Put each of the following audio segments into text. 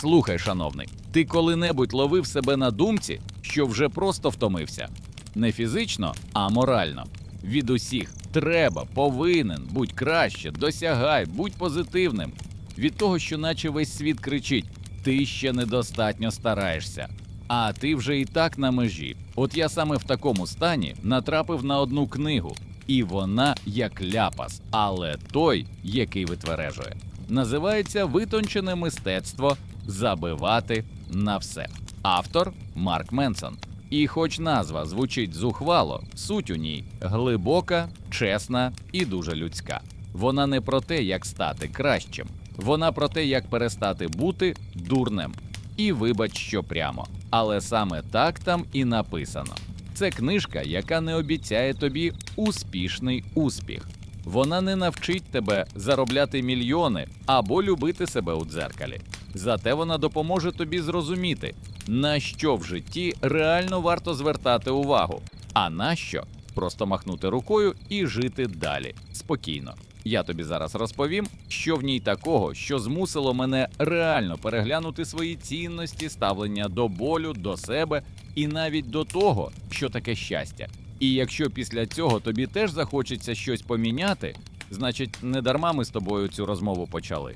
Слухай, шановний, ти коли-небудь ловив себе на думці, що вже просто втомився? Не фізично, а морально. Від усіх треба, повинен, будь краще, досягай, будь позитивним. Від того, що наче весь світ кричить: ти ще недостатньо стараєшся. А ти вже і так на межі. От я саме в такому стані натрапив на одну книгу, і вона як ляпас, але той, який витвережує. Називається Витончене мистецтво забивати на все. Автор Марк Менсон. І хоч назва звучить зухвало, суть у ній глибока, чесна і дуже людська. Вона не про те, як стати кращим, вона про те, як перестати бути дурним. І вибач, що прямо. Але саме так там і написано. Це книжка, яка не обіцяє тобі успішний успіх. Вона не навчить тебе заробляти мільйони або любити себе у дзеркалі. Зате вона допоможе тобі зрозуміти, на що в житті реально варто звертати увагу, а на що просто махнути рукою і жити далі спокійно. Я тобі зараз розповім, що в ній такого, що змусило мене реально переглянути свої цінності, ставлення до болю, до себе і навіть до того, що таке щастя. І якщо після цього тобі теж захочеться щось поміняти, значить, не дарма ми з тобою цю розмову почали.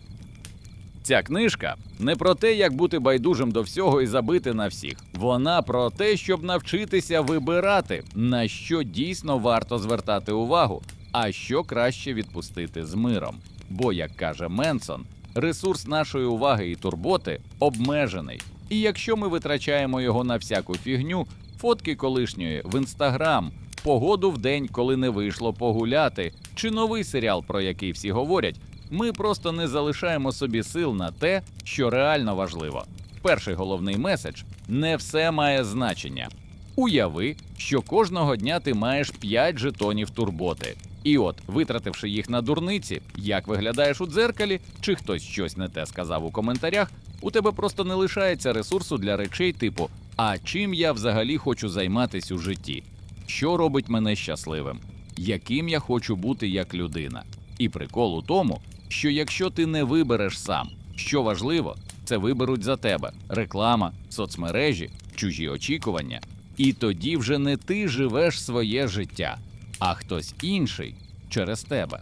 Ця книжка не про те, як бути байдужим до всього і забити на всіх. Вона про те, щоб навчитися вибирати, на що дійсно варто звертати увагу, а що краще відпустити з миром. Бо, як каже Менсон, ресурс нашої уваги і турботи обмежений. І якщо ми витрачаємо його на всяку фігню, фотки колишньої в інстаграм, погоду в день, коли не вийшло погуляти, чи новий серіал, про який всі говорять, ми просто не залишаємо собі сил на те, що реально важливо. Перший головний меседж не все має значення. Уяви, що кожного дня ти маєш 5 жетонів турботи. І от, витративши їх на дурниці, як виглядаєш у дзеркалі, чи хтось щось не те сказав у коментарях, у тебе просто не лишається ресурсу для речей типу: А чим я взагалі хочу займатись у житті? Що робить мене щасливим? Яким я хочу бути як людина? І прикол у тому, що якщо ти не вибереш сам, що важливо, це виберуть за тебе реклама, соцмережі, чужі очікування. І тоді вже не ти живеш своє життя, а хтось інший через тебе.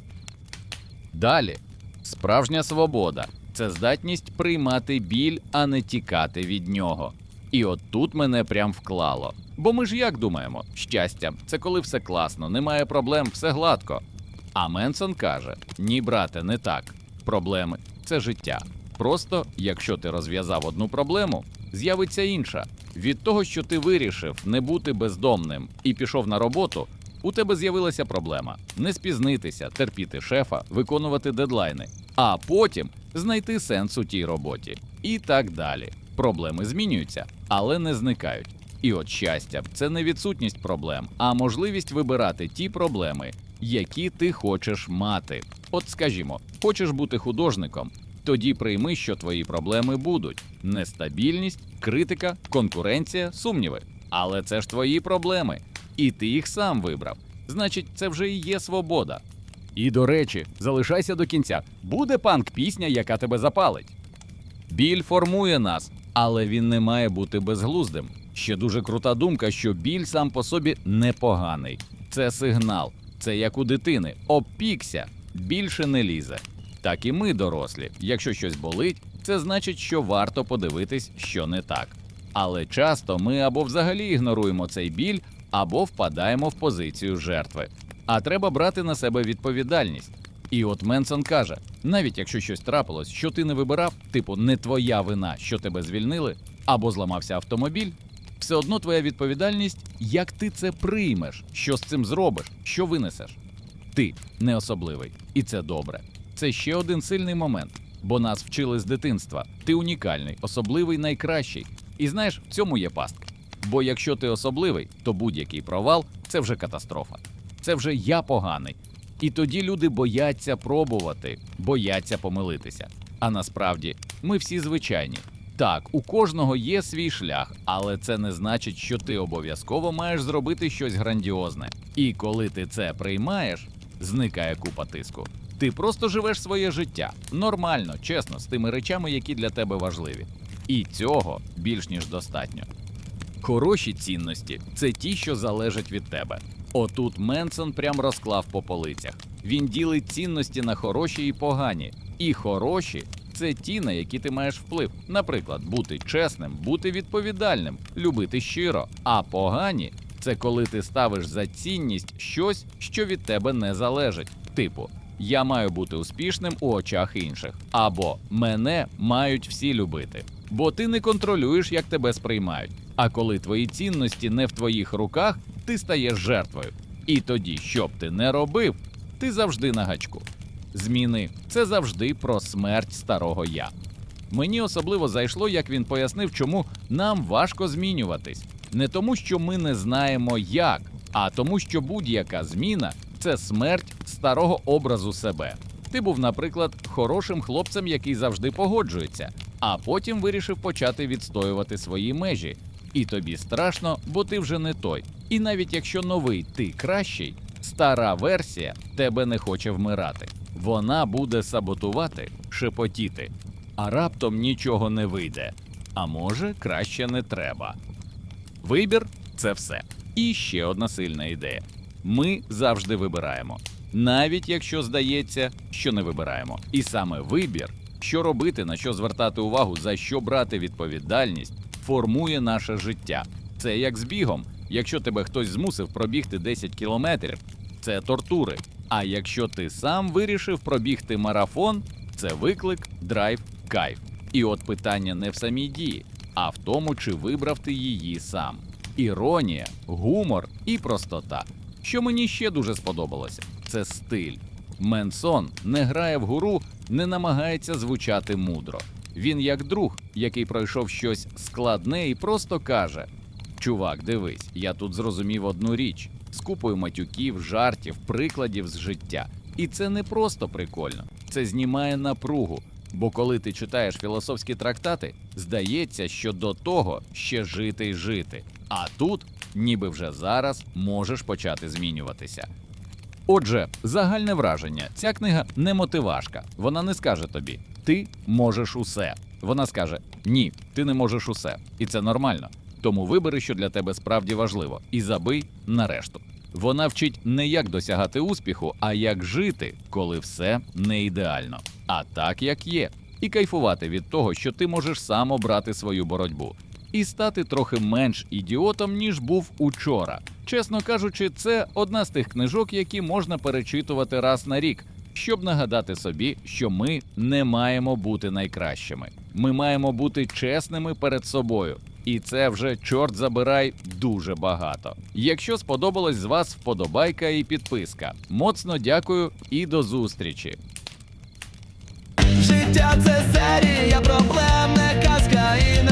Далі справжня свобода це здатність приймати біль, а не тікати від нього. І от тут мене прям вклало. Бо ми ж як думаємо, щастя це коли все класно, немає проблем, все гладко. А Менсон каже: ні, брате, не так. Проблеми це життя. Просто, якщо ти розв'язав одну проблему, з'явиться інша. Від того, що ти вирішив не бути бездомним і пішов на роботу, у тебе з'явилася проблема не спізнитися, терпіти шефа, виконувати дедлайни, а потім знайти сенс у тій роботі. І так далі. Проблеми змінюються, але не зникають. І от щастя, це не відсутність проблем, а можливість вибирати ті проблеми, які ти хочеш мати. От скажімо, хочеш бути художником, тоді прийми, що твої проблеми будуть: нестабільність, критика, конкуренція, сумніви. Але це ж твої проблеми, і ти їх сам вибрав. Значить, це вже і є свобода. І до речі, залишайся до кінця. Буде панк пісня, яка тебе запалить. Біль формує нас, але він не має бути безглуздим. Ще дуже крута думка, що біль сам по собі непоганий. Це сигнал, це як у дитини. Опікся, більше не лізе. Так і ми, дорослі. Якщо щось болить, це значить, що варто подивитись, що не так. Але часто ми або взагалі ігноруємо цей біль, або впадаємо в позицію жертви. А треба брати на себе відповідальність. І от Менсон каже: навіть якщо щось трапилось, що ти не вибирав, типу не твоя вина, що тебе звільнили, або зламався автомобіль, все одно твоя відповідальність, як ти це приймеш, що з цим зробиш, що винесеш. Ти не особливий, і це добре. Це ще один сильний момент, бо нас вчили з дитинства. Ти унікальний, особливий, найкращий. І знаєш, в цьому є пастка. Бо якщо ти особливий, то будь-який провал це вже катастрофа. Це вже я поганий. І тоді люди бояться пробувати, бояться помилитися. А насправді ми всі звичайні. Так, у кожного є свій шлях, але це не значить, що ти обов'язково маєш зробити щось грандіозне. І коли ти це приймаєш, зникає купа тиску. Ти просто живеш своє життя нормально, чесно, з тими речами, які для тебе важливі. І цього більш ніж достатньо. Хороші цінності це ті, що залежать від тебе. Отут Менсон прям розклав по полицях. Він ділить цінності на хороші і погані. І хороші це ті, на які ти маєш вплив. Наприклад, бути чесним, бути відповідальним, любити щиро. А погані це коли ти ставиш за цінність щось, що від тебе не залежить. Типу, я маю бути успішним у очах інших, або мене мають всі любити. Бо ти не контролюєш, як тебе сприймають. А коли твої цінності не в твоїх руках, ти стаєш жертвою. І тоді, що б ти не робив, ти завжди на гачку. Зміни це завжди про смерть старого я. Мені особливо зайшло, як він пояснив, чому нам важко змінюватись. Не тому, що ми не знаємо як, а тому, що будь-яка зміна це смерть старого образу себе. Ти був, наприклад, хорошим хлопцем, який завжди погоджується, а потім вирішив почати відстоювати свої межі. І тобі страшно, бо ти вже не той. І навіть якщо новий ти кращий, стара версія тебе не хоче вмирати. Вона буде саботувати, шепотіти, а раптом нічого не вийде. А може, краще не треба. Вибір це все. І ще одна сильна ідея: ми завжди вибираємо, навіть якщо здається, що не вибираємо. І саме вибір, що робити, на що звертати увагу, за що брати відповідальність, формує наше життя. Це як з бігом. Якщо тебе хтось змусив пробігти 10 кілометрів, це тортури. А якщо ти сам вирішив пробігти марафон, це виклик, драйв, кайф. І от питання не в самій дії, а в тому, чи вибрав ти її сам. Іронія, гумор і простота. Що мені ще дуже сподобалося, це стиль. Менсон не грає в гуру, не намагається звучати мудро. Він як друг, який пройшов щось складне і просто каже: Чувак, дивись, я тут зрозумів одну річ: з купою матюків, жартів, прикладів з життя. І це не просто прикольно, це знімає напругу. Бо коли ти читаєш філософські трактати, здається, що до того ще жити й жити. А тут, ніби вже зараз, можеш почати змінюватися. Отже, загальне враження: ця книга не мотивашка. Вона не скаже тобі ти можеш усе. Вона скаже ні, ти не можеш усе, і це нормально. Тому вибери, що для тебе справді важливо, і забий на решту. Вона вчить не як досягати успіху, а як жити, коли все не ідеально, а так як є, і кайфувати від того, що ти можеш сам обрати свою боротьбу, і стати трохи менш ідіотом, ніж був учора. Чесно кажучи, це одна з тих книжок, які можна перечитувати раз на рік, щоб нагадати собі, що ми не маємо бути найкращими. Ми маємо бути чесними перед собою. І це вже чорт забирай дуже багато. Якщо сподобалось з вас вподобайка і підписка. Моцно дякую і до зустрічі. Життя це серія проблем, не казка і не